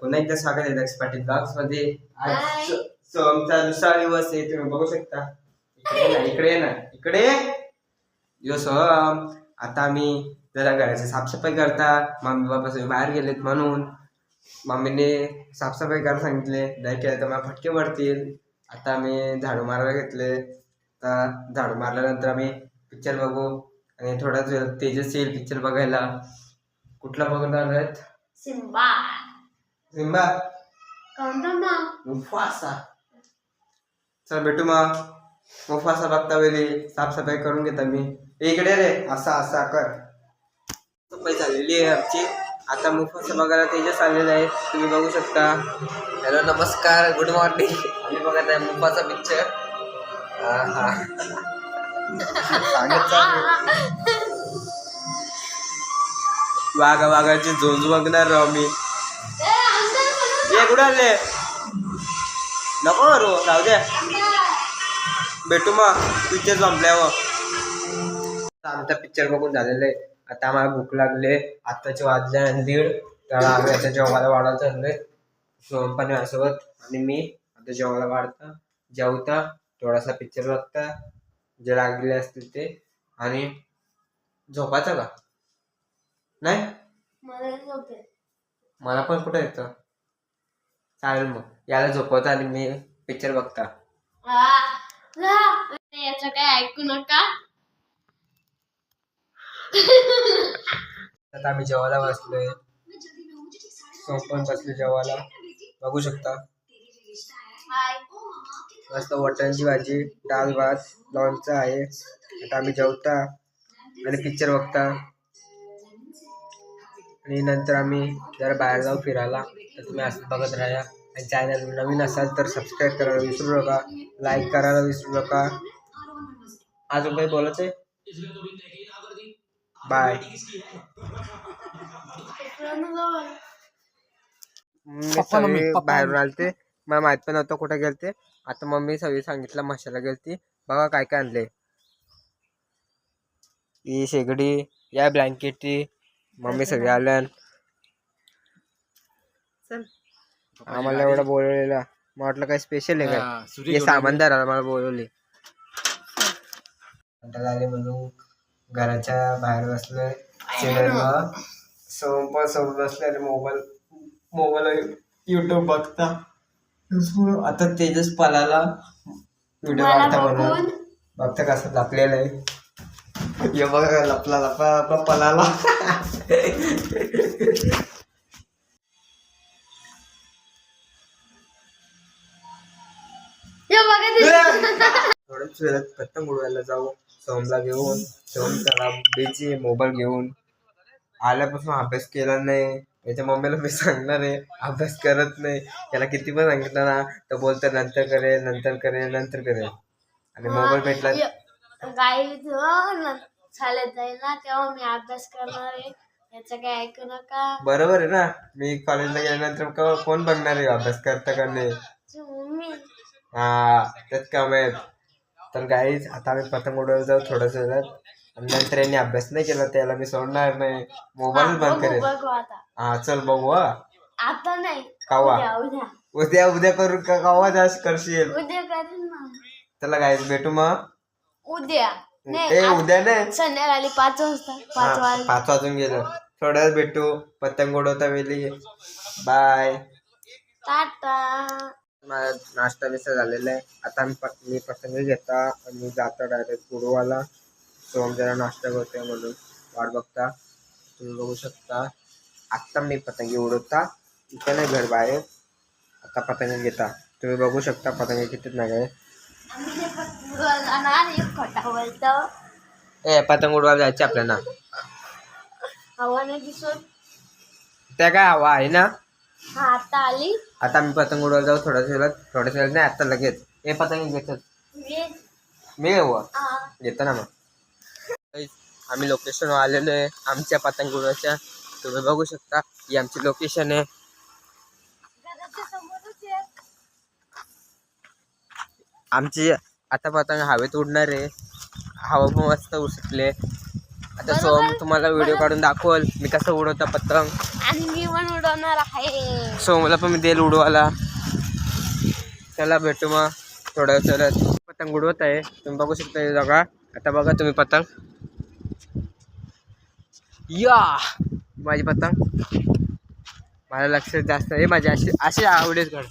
पुन्हा एकदा स्वागत आहे दक्ष पाटील ब्लॉग्समध्ये आज सो- सोमचा दुसरा दिवस आहे तुम्ही बघू शकता. इकडे ना इकडे ना इकडे यो. सोम आता आम्ही जरा घराची साफसफाई करता. मम्मी बाबा सगळे बाहेर गेलेत म्हणून. मम्मीने साफसफाई करायला सांगितले नाही केलं तर मला फटके पडतील. आता आम्ही झाडू मारायला घेतले. आता झाडू मारल्यानंतर आम्ही पिक्चर बघू. आणि थोडाच वेळ तेजस येईल पिक्चर बघायला. कुठला बघणार आहेत? सिम्बा कोणता मग मुफासा चल भेटू मग मुफासा बघता वेळी साफसफाई करून घेता मी इकडे रे असा असा कर सफाई झालेली आहे आमची आता मुफासा बघायला तेजस आलेला आहे तुम्ही बघू शकता हॅलो नमस्कार गुड मॉर्निंग आम्ही बघत आहे मुफासा पिक्चर हा. वाघा वाघाची झोंज बघणार राव मी ये कुठं आले नको करू राहू दे भेटू मग पिक्चर संपल्यावर आमचा पिक्चर बघून झालेला आहे आता आम्हाला भूक लागले आत्ताचे वाजले आणि दीड तर आम्ही आता जेवायला वाढायला चाललोय सोमपणे माझ्यासोबत आणि मी आता जेवायला वाढता जेवता थोडासा पिक्चर बघता जे लागलेले असतील ते आणि झोपायचं का नाही. मला पण कुठं येतं चालेल मग. याला झोपवता आणि मी पिक्चर बघता. याचं काय ऐकू नका. आता आम्ही जेवायला बसलोय. बसले जेवायला. बघू शकता. मस्त वाटाण्याची भाजी डाळ भात लोणचं आहे. आता आम्ही जेवता आणि पिक्चर बघता. आणि नंतर आम्ही जरा बाहेर जाऊ फिरायला. तर तुम्ही असं बघत राहा. आणि चॅनल नवीन असाल तर सबस्क्राईब करायला विसरू नका. लाईक करायला विसरू नका. अजून काही बोलायचं आहे बाय मी सगळे बाहेरून आलते. मला माहीत पण नव्हतं कुठे गेलते. आता मम्मी सगळी सांगितलं मशाला गेलती. बघा काय काय आणले ही शेगडी या ब्लँकेटची मम्मी सगळे आल्या आम्हाला एवढं बोलवलेलं. मला वाटलं काय स्पेशल आहे काय? हे सामानदार आला मला बोलवले. झाले म्हणून घराच्या बाहेर बसलोय. सिनेमा सोम पण सोबत बसले मोबाईल मोबाईल युट्यूब बघता. आता तेजस पलाला व्हिडिओ काढता म्हणून. बघता कसं लपलेलं आहे. ये बघा लपला लपला लपला पलाला. वेळात पतंग उडवायला जाऊ सोमला घेऊन सोम त्याला बेची मोबाईल घेऊन. आल्यापासून अभ्यास केला नाही. याच्या मम्मीला मी सांगणार आहे अभ्यास करत नाही. त्याला किती पण सांगितलं ना तर बोलतं नंतर करेल नंतर करेल नंतर करेल. आणि मोबाईल भेटला. य- गाई न- शाळेत जाईल ना तेव्हा मी अभ्यास करणार आहे. याचं काय ऐकू नका. बरोबर आहे ना. मी कॉलेजला गेल्यानंतर कोण बघणार आहे अभ्यास करता का नाही? हा तेच काम आहेत तर गाईज आता आम्ही पतंग उडवायला जाऊ आणि नंतर यांनी अभ्यास नाही केला त्याला मी सोडणार नाही. मोबाईल बंद करेल. हा चल बघू हा. आता नाही कावा? उद्या उद्या. करू का? कावा जास्त करशील? उद्या करेन ना. चला गाईज भेटू मग. उद्या. ए उद्या नाही. संध्याकाळी पाच वाजता पाच वाजता. पाच वाजून गेलं. थोड्या भेटू. पतंग उडवता वेळी. Bye tata. माझा नाश्ता बिस्टा झालेला आहे. आता मी प- मी पतंग घेता आणि जाता डायरेक्ट उडवाला सोम जरा नाश्ता करतोय म्हणून. वाट बघता. तुम्ही बघू शकता. आत्ता मी पतंगी उडवता. इथं नाही घर बाहेर. आता पतंग घेता. तुम्ही बघू शकता पतंग किती नाही आहे. आम्ही जाणार. एक ए पतंग उडवायला जायचे आपल्याला. हवा नाही दिसत. त्या काय हवा आहे ना? हा आता आली. आता आम्ही पतंग उडवायला जाऊ थोड्याच वेळात थोड्याच वेळात नाही आता लगेच. ए पतंग घेतात मी मी येऊ? हा. घेतो ना मग. आम्ही लोकेशन आलेलो आहे. आमच्या पतंगुडाच्या तुम्ही बघू शकता ही आमची लोकेशन आहे. घराच्या समोरच आहे. आमची आता पतंग हवेत उडणार आहे. हवा पण मस्त सुटले आता सोहम तुम्हाला व्हिडिओ काढून दाखवल. मी कसं उडवता पतंग? आणि मी पण उडवणार आहे. सोहमला पण मी देईल उडवायला. चला भेटू मग. थोड्या वेळात पतंग उडवत आहे. तुम्ही बघू शकता हे बघा. आता बघा तुम्ही पतंग. या! माझी पतंग. मला लक्ष जास्त आहे. माझी अशी अशी आवडेच घड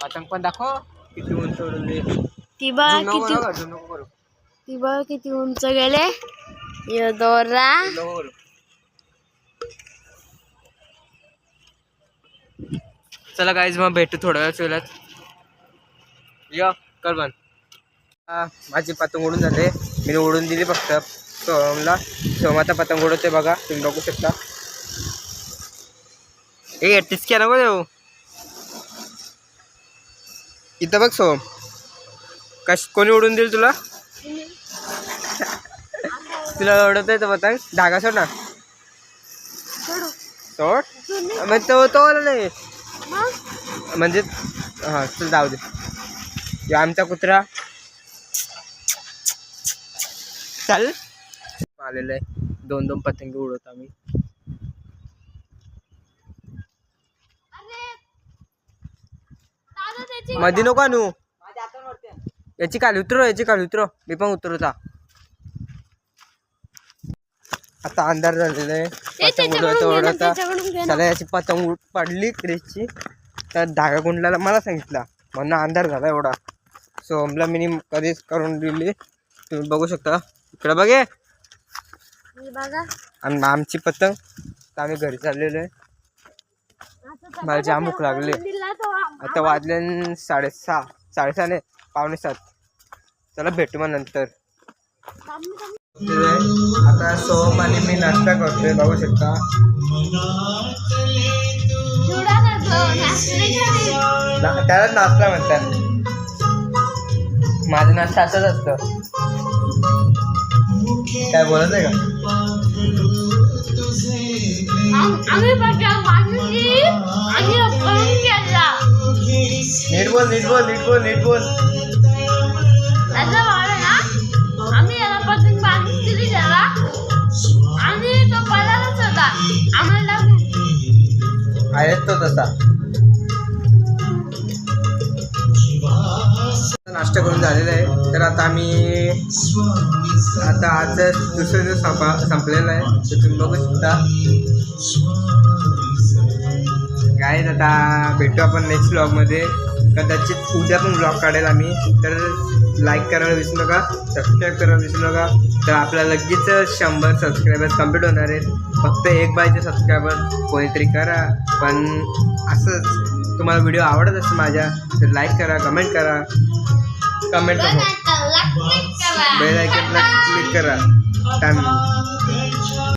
पतंग पण दाखव. किती उंच उडवली. ती बघ किती. ती बघ किती उंच गेले? यो दोरा. चला गाईज मग भेटू थोड्या वेळ चोल्यात या कर बन हा, माझी पतंग उडून झाले. मी उडून दिली फक्त. सोमला सोमाचा पतंग उडवते बघा तुम्ही बघू शकता. ए टिचक्या नको देऊ. इथं बघ सोम. कश कोणी उडून देईल तुला? तुला ओढत आहे तर पतंग धागा सोड ना. सोड. म्हणजे तो तो आला नाही. म्हणजे हां चल जाऊ दे. आमचा कुत्रा. चल. आलेलं आहे. दोन दोन पतंग उडवतो आम्ही. मधी मध्ये नको आणू. याची खाली उतरो याची खाली उतरो. मी पण उतरवता. आता अंधार झालेला आहे. पतंग उडवता उडवता. त्याला याची पतंग पडली क्रेसची तर धागा गुंडला मला सांगितला. म्हणून अंधार झाला एवढा. सोमला मी कधीच करून दिली. तुम्ही बघू शकता. इकडे बघे. आणि आमची पतंग. तर आम्ही घरी चाललेलो आहे. मला जाम भूक लागली. आता वाजले साडेसहा. साडेसहा नाही. पावणे सात चला भेटू मग नंतर. आता सोम आणि मी नाश्ता करतोय बघू शकता चिवडा ना तो, नाचणी खाली. ना- त्याला नाश्ता म्हणतात माझा नाश्ता असंच असतं काय बोलत आहे का? नीट बोल नीट बोल नीट बोल नीट बोल. आम्ही याला पतंग बांधून दिली त्याला आणि तो पळालाच होता. आम्हाला आहे तो तसा. नाश्ता करून झालेला आहे. तर आता आम्ही आता आज दुसरा दिवस संपा संपलेला आहे. तर तुम्ही बघू शकता. काय आता भेटू आपण नेक्स्ट ब्लॉगमध्ये कदाचित उद्या पण ब्लॉग काढेल आम्ही. तर लाईक करायला विसरू नका. सबस्क्राईब करायला विसरू नका. तर आपल्याला लगेच शंभर सबस्क्रायबर्स कंप्लीट होणार आहेत. फक्त एक बायचे सबस्क्रायबर कोणीतरी करा. पण असंच तुम्हाला व्हिडिओ आवडत असेल माझ्या तर लाईक करा कमेंट करा. कमेंट बेल आयकनला क्लिक करा. टाइम